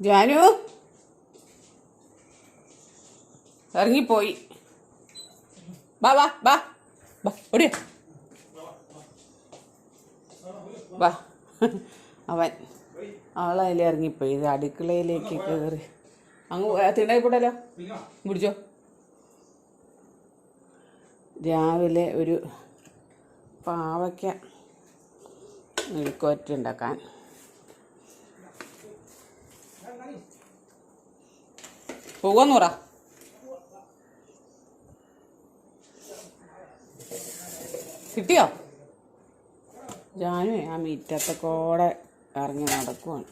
ജാനു? ഇറങ്ങിപ്പോയി. വാ വാ വാ. വാ ഓടിയ വാ. അവൻ ആളതിൽ ഇറങ്ങിപ്പോയി. ഇത് അടുക്കളയിലേക്ക് കയറി അങ്ങ് തിണ്ടായി കൂടല്ലോ പിടിച്ചോ രാവിലെ ഒരു പാവയ്ക്ക മെഴുക്കുവരട്ടുണ്ടാക്കാൻ പോകാന്ന് പറ കിട്ടിയോ? ഞാനും ആ മീറ്റത്തെ കൂടെ ഇറങ്ങി നടക്കുവാണ്.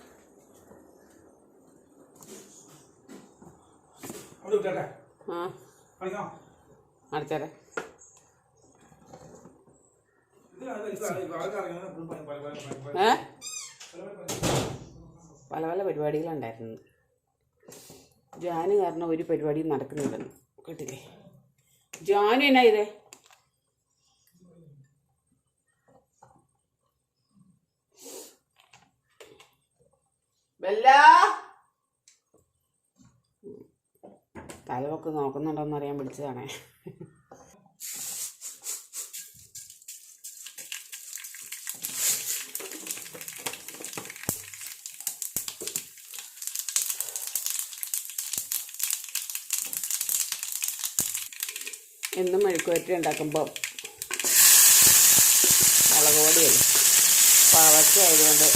അടച്ചേരെ. ഏ? പല പല പരിപാടികളുണ്ടായിരുന്നു. ജാന് കാരണം ഒരു പരിപാടിയും നടക്കുന്നില്ലെന്ന്. കേട്ടില്ലേ? ജാനു എന്നാ ഇതേ തലവൊക്കെ നോക്കുന്നുണ്ടോന്ന് അറിയാൻ വിളിച്ചതാണേ. എന്നും മെഴുക്കുവരട്ടി ഉണ്ടാക്കുമ്പോൾ മുളക് പൊടിയല്ലേ പാവയ്ക്ക ആയതുകൊണ്ട്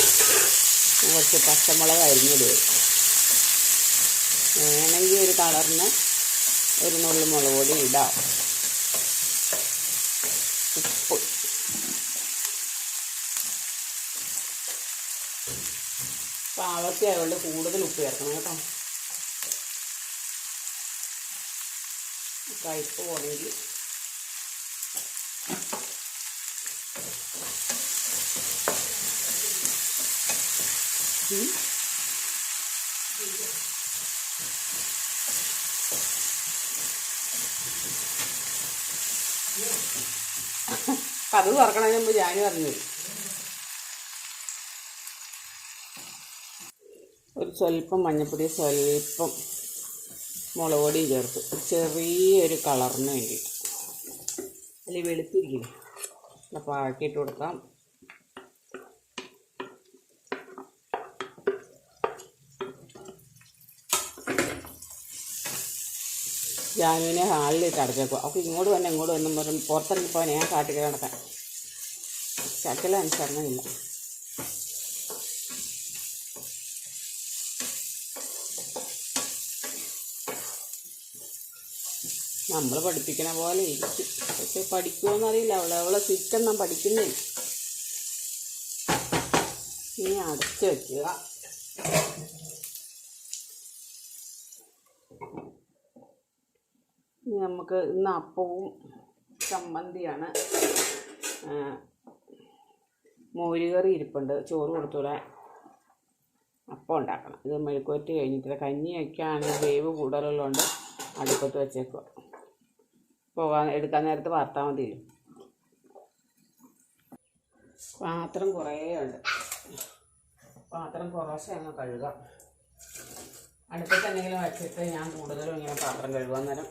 കുറച്ച് പച്ചമുളക് അരിഞ്ഞിടുക വേണമെങ്കിൽ ഒരു കളറിന് ഒരു നുള്ളു മുളക് പൊടി ഇടാം. ഉപ്പ്. പാവയ്ക്ക ആയതുകൊണ്ട് കൂടുതൽ ഉപ്പ് ചേർക്കണം കേട്ടോ. കയ്പ്പ് പോണെങ്കിൽ അത് തുറക്കണതിന് മുമ്പ് ഞാൻ പറഞ്ഞു ഒരു സ്വല്പം മഞ്ഞപ്പൊടി സ്വല്പം മുളക് പൊടി ചേർത്ത്. ചെറിയൊരു കളറിന് വേണ്ടിയിട്ട്. അതിൽ വെളുത്തിരിക്കില്ലേ അപ്പോൾ ആക്കിയിട്ട് കൊടുക്കാം. ജാനുവിനെ ഹാളിൽ അടച്ചേക്കുക അപ്പോൾ ഇങ്ങോട്ട് വന്നെ ഇങ്ങോട്ട് വന്നും പറഞ്ഞു പുറത്തിറങ്ങി പോകാൻ ഞാൻ കാട്ടിൽ കിടക്കാൻ. ചക്കല അനുസരണമില്ല നമ്മൾ പഠിപ്പിക്കണ പോലെ ഇരിക്കും. പക്ഷെ പഠിക്കുമോന്ന് അറിയില്ല അവളെ അവളെ നാം പഠിക്കുന്നില്ല. ഇനി അടച്ചു വെക്കുക. ഇനി നമുക്ക് ഇന്ന് അപ്പവും ചമ്മന്തിയാണ്. മോരുകറി ഇരിപ്പുണ്ട്. ചോറ് കൊടുത്തൂടെ. അപ്പം ഉണ്ടാക്കണം. ഇത് മെഴുക്കുവറ്റി കഴിഞ്ഞിട്ട് കഞ്ഞി വയ്ക്കുകയാണെങ്കിൽ വേവ് കൂടുതലുള്ളതുകൊണ്ട് അടുപ്പത്ത് വെച്ചേക്കുക. പോകാൻ എടുക്കാൻ നേരത്ത് വാർത്താൽ മതി. പാത്രം കുറേ ഉണ്ട്. പാത്രം കുറേശ്ശെ അങ്ങ് കഴുകാം. അടുപ്പത്ത് എന്തെങ്കിലും വെച്ചിട്ട് ഞാൻ കൂടുതലും ഇങ്ങനെ പാത്രം കഴുകാൻ നേരം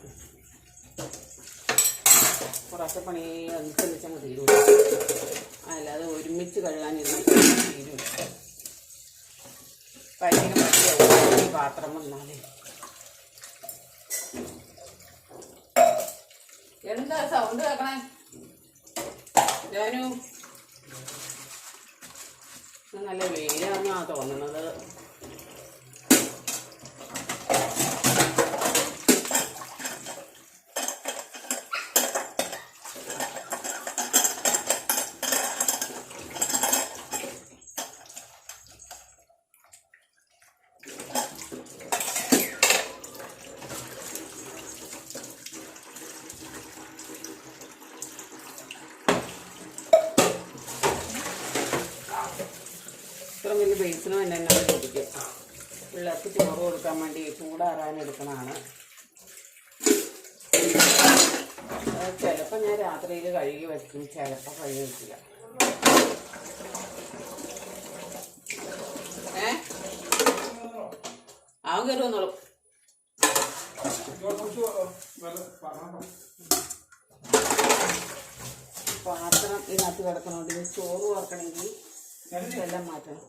കുറച്ച് പണി അനുസരിച്ച് അങ്ങ് തീരൂല അല്ലാതെ ഒരുമിച്ച് കഴുകാനിരുന്ന് ഇരുന്ന് ഭയങ്കര ഈ പാത്രം വന്നാലേ എന്താ സൗണ്ട് കേക്കണേ ഞാനും നല്ല വെയിലാണെന്നാ തോന്നുന്നത് ഇത്ര വലിയ ബേസിന് തന്നെ എന്നെ ചോദിക്കും പിള്ളേർക്ക് ചോറ് കൊടുക്കാൻ വേണ്ടി ചൂടാറാൻ എടുക്കണതാണ് ചിലപ്പോൾ ഞാൻ രാത്രിയിൽ വയ്ക്കും ചിലപ്പോൾ കഴുകി വയ്ക്കില്ല ഏ അവൻ പാത്രം ഇതിനകത്ത് കിടക്കണോണ്ട്. ഇത് ചോറ് വറക്കണമെങ്കിൽ എല്ലാം മാറ്റണം.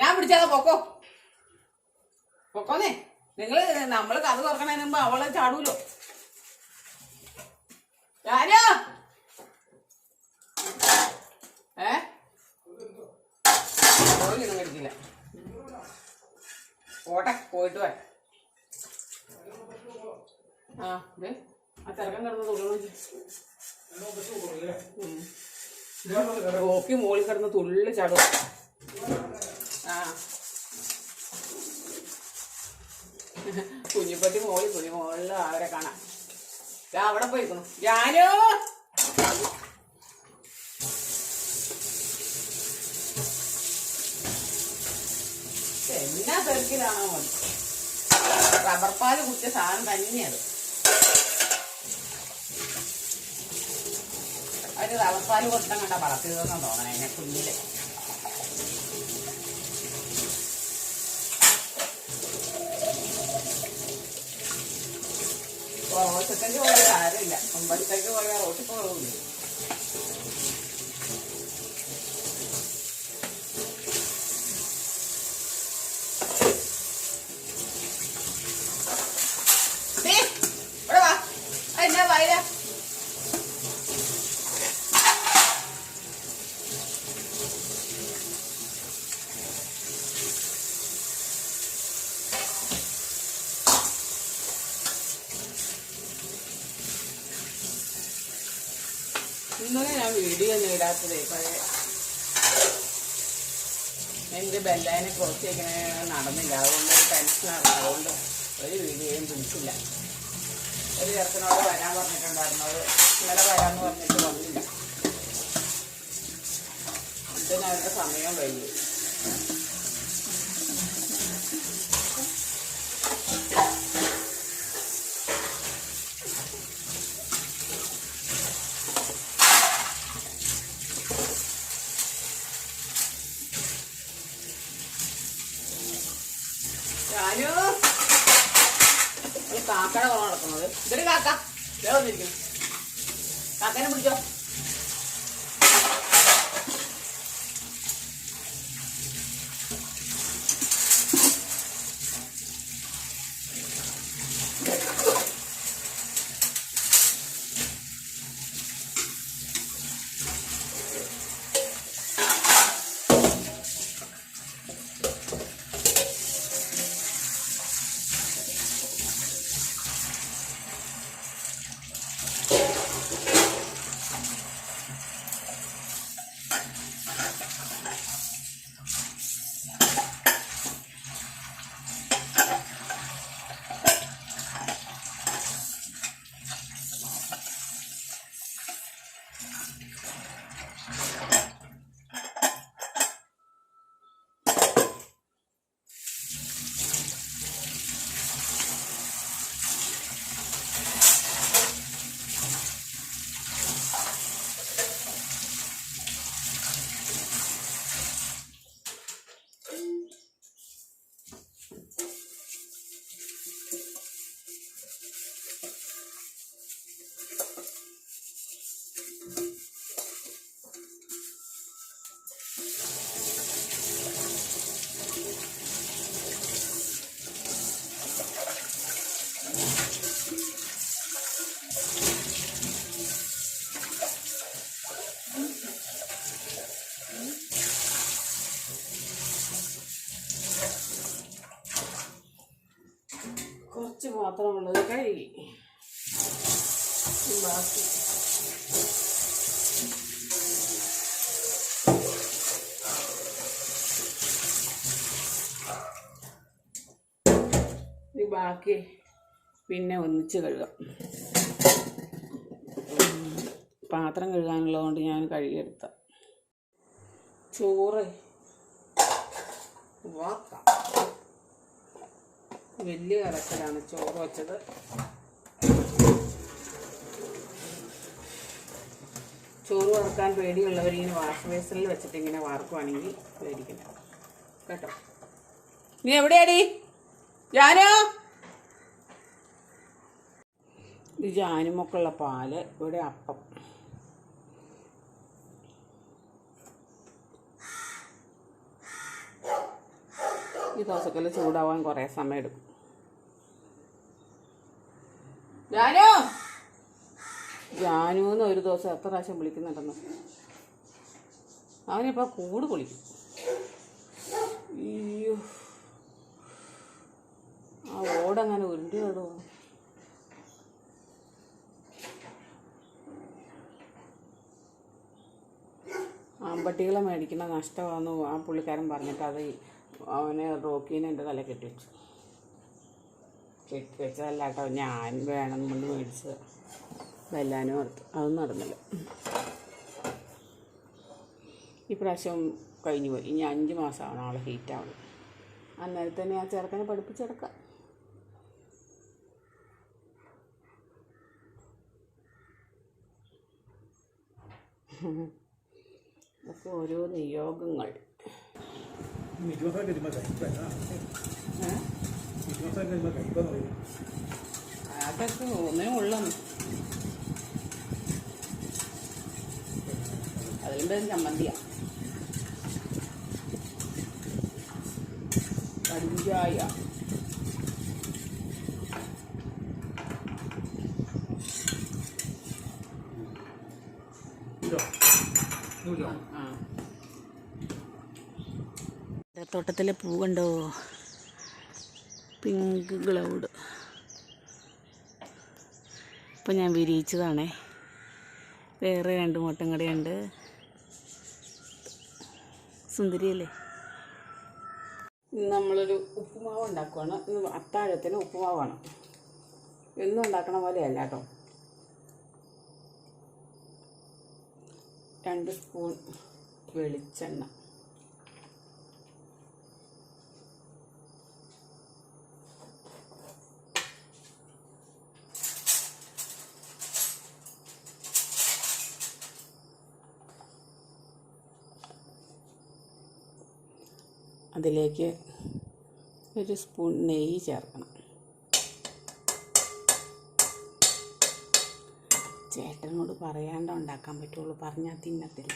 ഞാൻ പിടിച്ചാതെ പൊക്കോ. പൊക്കോന്നേ. നിങ്ങൾ നമ്മൾ കഥ തുറക്കണതിന് മുമ്പ് അവളെ ചാടൂലോ? ഞാനോ ഏ? പോട്ടെ പോയിട്ട് വേ ആ ദേ, ആ തിരക്കം കിടന്ന് തുള്ളി. ഓക്കി മോളിൽ കിടന്ന് തുള്ളി ചാടും. ആ. കുഞ്ഞിപ്പത്തി മോളിൽ കുഞ്ഞു മോളിൽ അവരെ കാണാം. അവിടെ പോയിക്കുന്നു ഞാനോ? എന്നാ തിരക്കിലാണോ റബ്ബർ പാൽ കുടിച്ച സാധനം തന്നെയത് അവർ റബ്ബർ പാൽ കൊടുത്താൽ കണ്ട വളർത്തിയതെന്നാണ് തോന്നണേ എന്നെ കുഞ്ഞിൽ. റോട്ടത്തേക്ക് പോയ കാര്യമില്ല ഒമ്പതത്തേക്ക് പോയ റോട്ടിൽ കുറവില്ല ഇവിടെ വാ. ഇന്നലെ ഞാൻ ഇടാത്തതേ പഴയ എന്റെ ബെല്ലാനെ ക്രോസ് ചെയ്യിക്കണേ നടന്നില്ല. അതുകൊണ്ട് ഒരു ടെൻഷനാണ് അതുകൊണ്ട് ഒരു വീഡിയോയും പിടിച്ചില്ല. ഒരു ചെറുക്കനോട് വരാൻ പറഞ്ഞിട്ടുണ്ടായിരുന്നത് ഇന്നലെ വരാമെന്ന് പറഞ്ഞിട്ട് വന്നില്ല. ഇതിന് അവരുടെ സമയം കഴിഞ്ഞു കാക്കയുടെ കുറവ് നടക്കുന്നത് ഇതൊരു കാക്ക. ദേ വന്നിരിക്കുന്നു. കാക്കനെ പിടിച്ചോ കുറച്ച് മാത്രമുള്ളത് കഴുകി ഇനി ബാക്കി ഇനി ബാക്കി പിന്നെ ഒന്നിച്ച് കഴുകാം. പാത്രം കഴുകാനുള്ളതുകൊണ്ട് ഞാൻ കഴുകിയെടുത്ത. ചോറ് വലിയ കറക്കലാണ് ചോറ് വെച്ചത്. ചോറ് വറുക്കാൻ പേടിയുള്ളവർ ഇങ്ങനെ വാഷ് ബേസിനിൽ വെച്ചിട്ട് ഇങ്ങനെ വറുക്കുവാണെങ്കിൽ പേടിക്കണ്ട. കേട്ടോ. നീ എവിടെയാടി? ജാനോ ഇത് ജാനുമൊക്കെയുള്ള പാൽ ഇവിടെ അപ്പം. ഈ ദോശക്കല്ല് ചൂടാവാൻ കുറേ സമയം എടുക്കും ജാനു! ജാനു എന്ന് ഒരു ദിവസം എത്ര പ്രാവശ്യം വിളിക്കുന്നുണ്ടെന്ന്. അവനിപ്പോൾ കൂട് പൊളിക്കും. അയ്യോ. ആ ഓടങ്ങനെ ഉരുണ്ടി വിടുമോ ആമ്പട്ടികളെ മേടിക്കുന്ന നഷ്ടമാണെന്ന് ആ പുള്ളിക്കാരൻ പറഞ്ഞിട്ട് അത് അവനെ റോക്കീനെ എന്റെ തല കെട്ടി വെച്ചതല്ല കേട്ടോ ഞാൻ വേണം കൊണ്ട് മേടിച്ചത്. വെല്ലാനും ഓർത്ത്. അതൊന്നും നടന്നില്ല. ഇപ്രാവശ്യം കഴിഞ്ഞു പോയി. ഇനി അഞ്ച് മാസമാണ് ആൾ ഹീറ്റാവുന്നത് അന്നേരം തന്നെ ആ ചെറുക്കനെ പഠിപ്പിച്ചെടുക്കാം കഴിപ്പെന്ന് പറയും അതൊക്കെ ഒന്നേ ഉള്ളു. അതിന്റെ ചമ്മന്തിയാണ് ചമ്മന്തിയാ കടിഞ്ചായ ഇതോ? ഇതോ ആ തോട്ടത്തിലെ പൂ കണ്ടോ പിങ്ക് ഗ്ലൗഡ് ഇപ്പം ഞാൻ വിരിയിച്ചതാണേ. വേറെ രണ്ട് മുട്ടം കടയുണ്ട്. സുന്ദരിയല്ലേ? നമ്മളൊരു ഉപ്പുമാവ് ഉണ്ടാക്കുവാണ്. ഇന്ന് അത്താഴത്തിന് ഉപ്പുമാവാണ്. എന്നും ഉണ്ടാക്കണ പോലെയല്ല കേട്ടോ. രണ്ട് സ്പൂൺ വെളിച്ചെണ്ണ. അതിലേക്ക് ഒരു സ്പൂൺ നെയ്യ് ചേർക്കണം. ചേട്ടനോട് പറയാണ്ട് ഉണ്ടാക്കാൻ പറ്റുള്ളൂ പറഞ്ഞാൽ തിന്നത്തില്ല.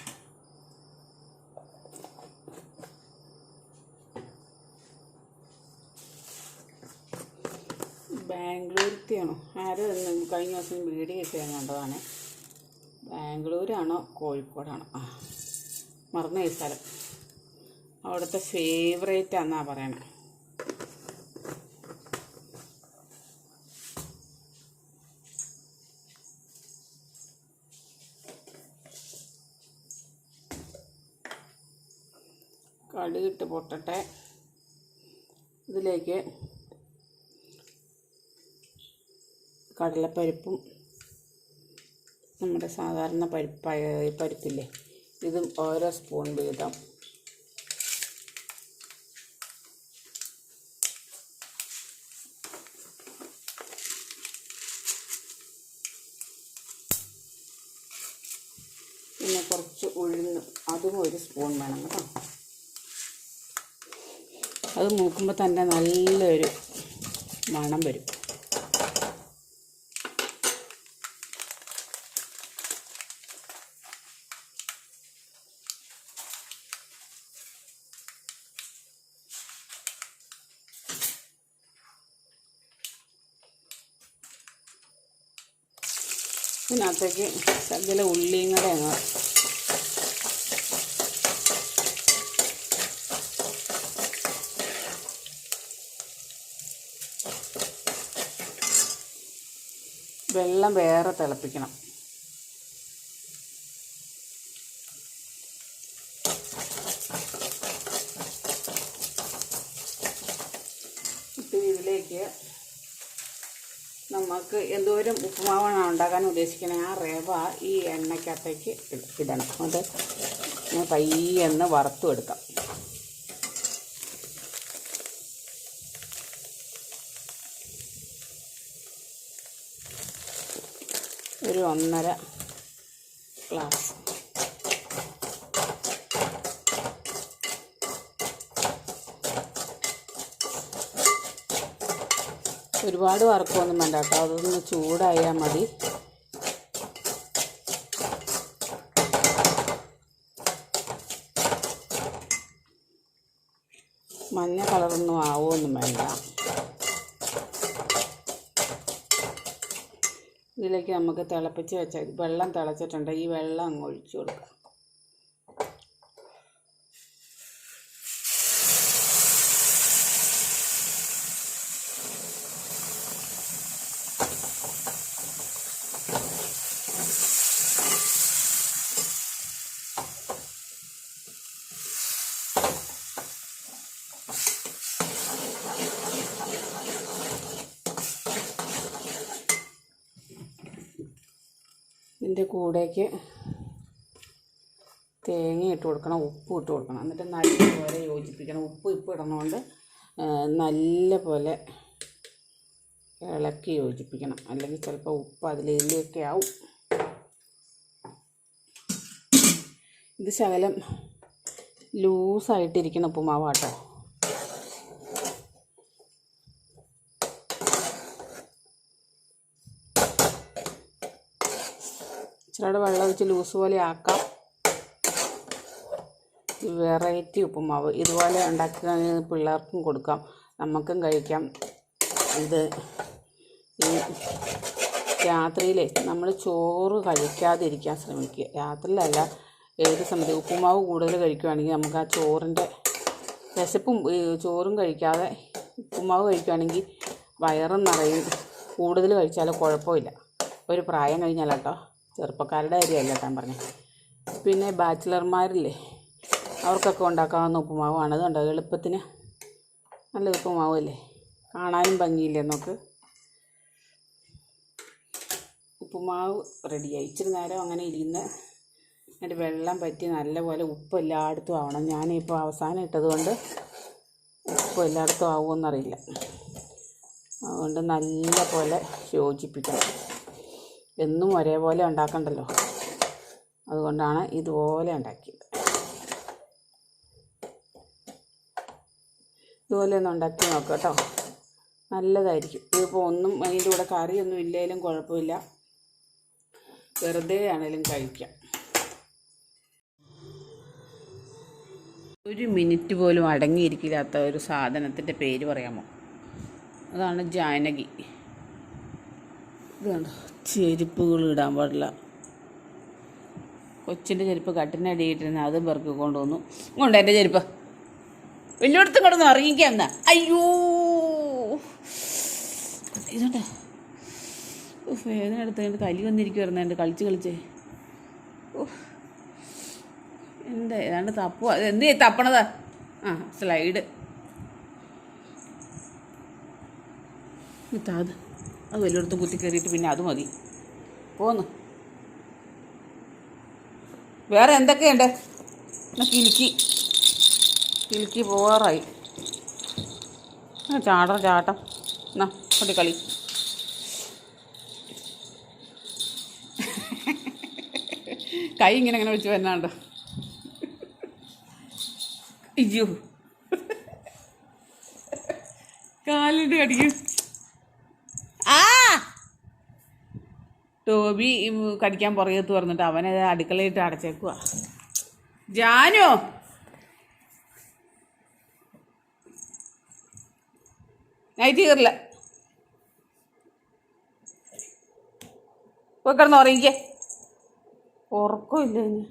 ബാംഗ്ലൂരത്തെയാണോ? ആരോ കഴിഞ്ഞ ദിവസം കിട്ടിയ കണ്ടതാണ്. ബാംഗ്ലൂരാണോ? കോഴിക്കോടാണോ? ആ മറന്നു സ്ഥലം. അവിടുത്തെ ഫേവറേറ്റ് ആണെന്നാണ് പറയണത് കടുകിട്ട് പൊട്ടട്ടെ. ഇതിലേക്ക് കടലപ്പരിപ്പും നമ്മുടെ സാധാരണ പരിപ്പ് പരിപ്പില്ലേ ഇതും ഓരോ സ്പൂൺ വീതം പിന്നെ കുറച്ച് ഉഴുന്ന് അതും ഒരു സ്പൂൺ വേണം കേട്ടോ. അത് മൂക്കുമ്പോൾ തന്നെ നല്ലൊരു മണം വരും. ഇതിനകത്തേക്ക് ശകല ഉള്ളിയും കൂടെ അങ്ങ് വെള്ളം വേറെ തിളപ്പിക്കണം. ഇതിലേക്ക് നമുക്ക് എന്തോരം ഉപ്പുമാവാണ് ഉണ്ടാക്കാൻ ഉദ്ദേശിക്കുന്നത് ആ റവ ഈ എണ്ണയ്ക്കകത്തേക്ക് ഇട- ഇടണം. അത് പയ്യെന്ന് വറുത്തും എടുക്കാം. ഒരു ഒന്നര ഗ്ലാസ്. ഒരുപാട് വറക്കൊന്നും വേണ്ട കേട്ടോ. അതൊന്ന് ചൂടായാൽ മതി. മഞ്ഞ കളറൊന്നും ആവുമൊന്നും വേണ്ട. ഇതിലേക്ക് നമുക്ക് തിളപ്പിച്ച് വെച്ച വെള്ളം തിളച്ചിട്ടുണ്ട്. ഈ വെള്ളം അങ്ങ് ഒഴിച്ചു കൊടുക്കാം ഇതിന്റെ കൂടേക്ക് തേങ്ങ ഇട്ട് കൊടുക്കണം ഉപ്പ് ഇട്ട് കൊടുക്കണം. എന്നിട്ട് നല്ലപോലെ യോജിപ്പിക്കണം. ഉപ്പ് ഇപ്പം ഇടണോണ്ട് നല്ല പോലെ ഇളക്കി യോജിപ്പിക്കണം. അല്ലെങ്കിൽ ചിലപ്പോൾ ഉപ്പ് അതിലേക്ക് ആവും. ഇത് ശകലം ലൂസായിട്ടിരിക്കുന്ന ഉപ്പുമാവാട്ടോ. ഇച്ചിരിയുടെ വെള്ളം ഒഴിച്ച് ലൂസ് പോലെ ആക്കാം. വെറൈറ്റി ഉപ്പുമാവ്. ഇതുപോലെ ഉണ്ടാക്കി പിള്ളേർക്കും കൊടുക്കാം. നമുക്കും കഴിക്കാം. ഇത് ഈ രാത്രിയിലെ നമ്മൾ ചോറ് കഴിക്കാതിരിക്കാൻ ശ്രമിക്കുക. രാത്രിയിലല്ല ഏത് സമയത്ത് ഉപ്പുമാവ് കൂടുതൽ കഴിക്കുകയാണെങ്കിൽ നമുക്ക് ആ ചോറിന്റെ വിശപ്പും ചോറും കഴിക്കാതെ ഉപ്പുമാവ് കഴിക്കുകയാണെങ്കിൽ വയറും നിറയും. കൂടുതൽ കഴിച്ചാൽ കുഴപ്പമില്ല. ഒരു പ്രായം കഴിഞ്ഞാൽ കേട്ടോ ചെറുപ്പക്കാരുടെ കാര്യമല്ല കേട്ടാൻ പറഞ്ഞു? പിന്നെ ബാച്ചിലർമാരില്ലേ അവർക്കൊക്കെ ഉണ്ടാക്കാവുന്ന ഉപ്പുമാവാണ്. അത് കണ്ടോ എളുപ്പത്തിന് നല്ല ഉപ്പുമാവല്ലേ? കാണാനും ഭംഗിയില്ലേ നമുക്ക്? ഉപ്പുമാവ് റെഡിയായി ഇച്ചിരി നേരം അങ്ങനെ ഇരുന്ന് എന്നിട്ട് വെള്ളം പറ്റി നല്ലപോലെ ഉപ്പ് എല്ലായിടത്തും ആവണം. ഞാനിപ്പോൾ അവസാനം ഇട്ടതുകൊണ്ട് ഉപ്പ് എല്ലായിടത്തും ആവുമെന്നറിയില്ല. അതുകൊണ്ട് നല്ല പോലെ യോജിപ്പിക്കണം. എന്നും ഒരേപോലെ ഉണ്ടാക്കണ്ടല്ലോ. അതുകൊണ്ടാണ് ഇതുപോലെ ഉണ്ടാക്കിയത്. ഇതുപോലെ ഒന്ന് ഉണ്ടാക്കി നോക്കാം കേട്ടോ. നല്ലതായിരിക്കും. ഇതിപ്പോൾ ഒന്നും അതിന്റെ കൂടെ കറിയൊന്നും ഇല്ലെങ്കിലും കുഴപ്പമില്ല. വെറുതെ ആണെങ്കിലും കഴിക്കാം. ഒരു മിനിറ്റ് പോലും അടങ്ങിയിരിക്കില്ലാത്ത ഒരു സാധനത്തിന്റെ പേര് പറയാമോ? അതാണ് ജാനകി. ഇത് കണ്ടോ ചെരുപ്പുകൾ ഇടാൻ പാടില്ല. കൊച്ചിന്റെ ചെരുപ്പ് കട്ടിനടിയിട്ടിരുന്ന അതും പെറുക്കി കൊണ്ടുവന്നു. കൊണ്ട് എന്റെ ചെരുപ്പ്. വലിയടുത്ത് കിടന്ന് ഇറങ്ങിക്കാം എന്നാ. അയ്യോ. ഇതുണ്ട് വേദന എടുത്ത് എന്റെ കലി വന്നിരിക്കുമായിരുന്നു എന്റെ കളിച്ച് കളിച്ച്. എന്താ ഏതാണ്ട് തപ്പുക എന്ത് തപ്പണത്? ആ സ്ലൈഡ്. ഇതാ അത് വലിയടത്തും കുത്തി കയറിയിട്ട് പിന്നെ അത് മതി. പോന്നു. വേറെ എന്തൊക്കെയുണ്ട്? എന്നാ കിലുക്കി. കിലുക്കി പോവാറായി. ചാടം ചാട്ടം. എന്നാ കൊണ്ടി കളി. കൈ ഇങ്ങനെ ഇങ്ങനെ വെച്ച് വന്നാണ്ട് അയ്യോ. കാലിട്ട് കടിക്കും ആ ടോബി കടിക്കാൻ പുറകത്ത് പറഞ്ഞിട്ട് അവനത് അടുക്കളയിട്ട് അടച്ചേക്കുക ജാനോ? നൈറ്റ് കയറില്ല പോയി കിടന്ന് ഉറങ്ങിക്കേ. ഉറക്കമില്ല ഇനി.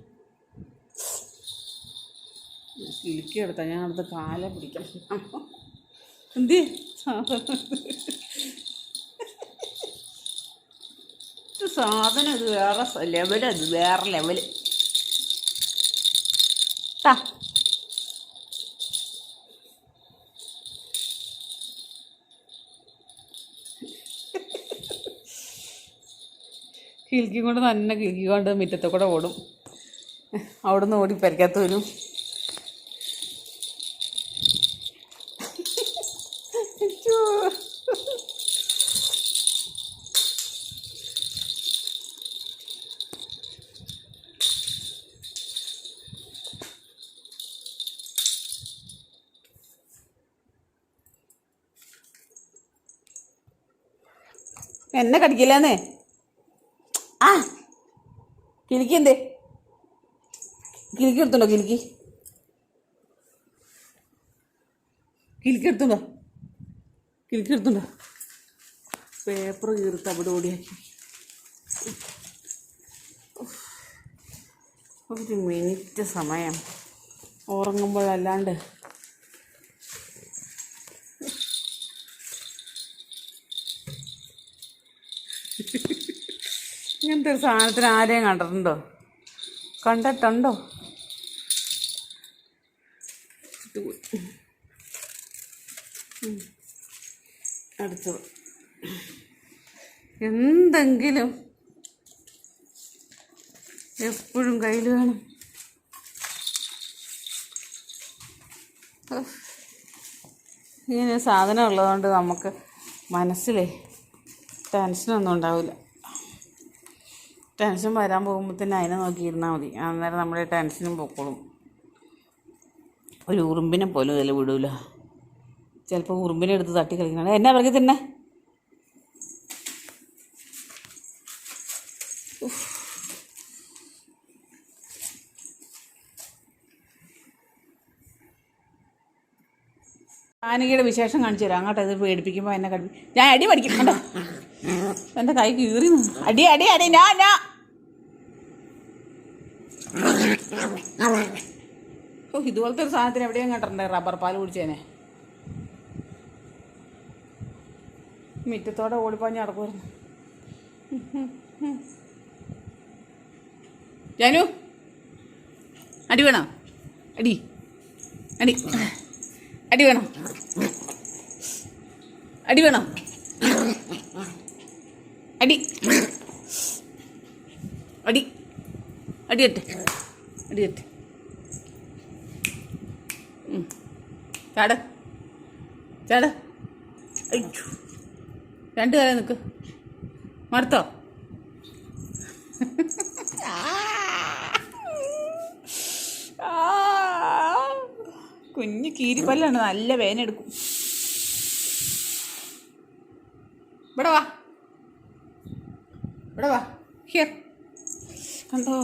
എടുത്താ. ഞാൻ അടുത്ത് കാല പിടിക്കാം എന്ത്? ഇത് സാധനം ഇത് വേറെ ലെവൽ അത് വേറെ ലെവൽ താ കിൽക്കി കൊണ്ട് തന്നെ കിൽക്കി കൊണ്ട് മുറ്റത്തെ കൂടെ ഓടും. അവിടുന്ന് ഓടി പരിക്കാത്ത വരും അയ്യോ. എന്നെ കടിക്കില്ലെന്നേ. ആ കിളിക്ക് എന്തേ? കിളിക്ക് എടുത്തുണ്ടോ കിളിക്ക് കിളിക്ക് എടുത്തുണ്ടോ? കിളിക്ക് എടുത്തുണ്ടോ? പേപ്പർ കീർത്ത് അവിടെ ഓടിയാക്കി. ഒരു മിനിറ്റ് സമയം. ഉറങ്ങുമ്പോഴല്ലാണ്ട് ഇങ്ങനത്തെ ഒരു സാധനത്തിന് ആരെയും കണ്ടിട്ടുണ്ടോ? കണ്ടിട്ടുണ്ടോ? അടുത്തു എന്തെങ്കിലും എപ്പോഴും കയ്യിൽ വേണം. ഇങ്ങനെ സാധനം ഉള്ളതുകൊണ്ട് നമുക്ക് മനസ്സിലേ ടെൻഷനൊന്നും ഉണ്ടാവില്ല. ടെൻഷൻ വരാൻ പോകുമ്പോഴത്തേന് അതിനെ നോക്കിയിരുന്നാൽ മതി. അന്നേരം നമ്മുടെ ടെൻഷനും പൊക്കോളും. ഒരു ഉറുമ്പിനെ പോലും ഇതിൽ വിടൂല. ചിലപ്പോൾ ഉറുമ്പിനെ എടുത്ത് തട്ടി കളിക്കണം എന്നാ പറഞ്ഞു തന്നെ? ആനകിയുടെ വിശേഷം കാണിച്ചു തരാം. അങ്ങോട്ട് ഇത് പേടിപ്പിക്കുമ്പോൾ എന്നെ കടി ഞാൻ അടി പഠിക്കും. കണ്ടോ? എന്റെ കൈ കീറി അടി അടി അടി. ഞാൻ ഞാൻ ഇതുപോലത്തെ ഒരു സാധനത്തിന് എവിടെയും കണ്ടിട്ടുണ്ടേ റബ്ബർ പാൽ കുടിച്ചേനെ? മിറ്റത്തോടെ ഓടിപ്പാഞ്ഞ് നടക്കുമായിരുന്നു ജാനു അടി വേണോ? അടി അടി അടി വേണോ? അടി വേണോ? അടി അടി അടി എട്ട് അടി എട്ട് ചാട്. ചാട്. അയ്യോ രണ്ട് കാലം നിൽക്ക് മറുത്തോ. കുഞ്ഞ് കീരിപ്പല്ലാണ്. നല്ല വേനെടുക്കും ഇവിടെ വാ. ഇവിടെ വാ. ഹിയർ കണ്ടോ?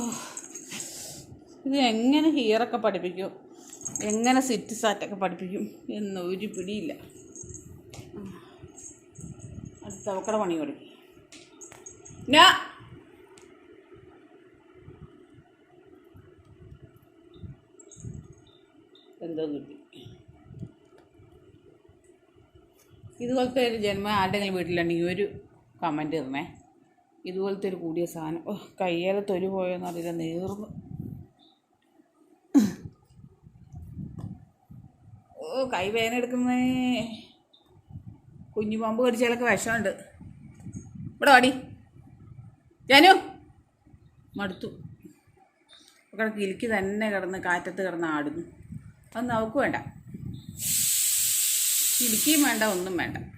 ഇത് എങ്ങനെ ഹിയറൊക്കെ പഠിപ്പിക്കും? എങ്ങനെ സിറ്റ് സാറ്റൊക്കെ പഠിപ്പിക്കും എന്ന് ഒരു പിടിയില്ല. അടുത്ത അവക്കടെ പണി കൊടുക്കും ഞാ. എന്തോ കിട്ടി. ഇതുപോലത്തെ ഒരു ജന്മം ആരുടെങ്കിലും വീട്ടിലുണ്ടെങ്കിൽ ഒരു കമന്റ് തരണേ ഇതുപോലത്തെ ഒരു കൂടിയ സാധനം. ഓ കയ്യേലെ തൊരു പോയോന്ന് അറിയില്ല നേർന്ന്. കൈ വേദന എടുക്കുന്നേ. കുഞ്ഞു പാമ്പ് കടിച്ചാലൊക്കെ വിഷമുണ്ട്. ഇവിടെ വാടി. ജാനു. മടുത്തു. ഇവിടെ ഇലിക്ക് തന്നെ കിടന്ന് കാറ്റത്ത് കിടന്ന് ആടുന്നു. അതൊന്നും അവൾക്ക് വേണ്ട. കിലുക്കിയും വേണ്ട ഒന്നും വേണ്ട.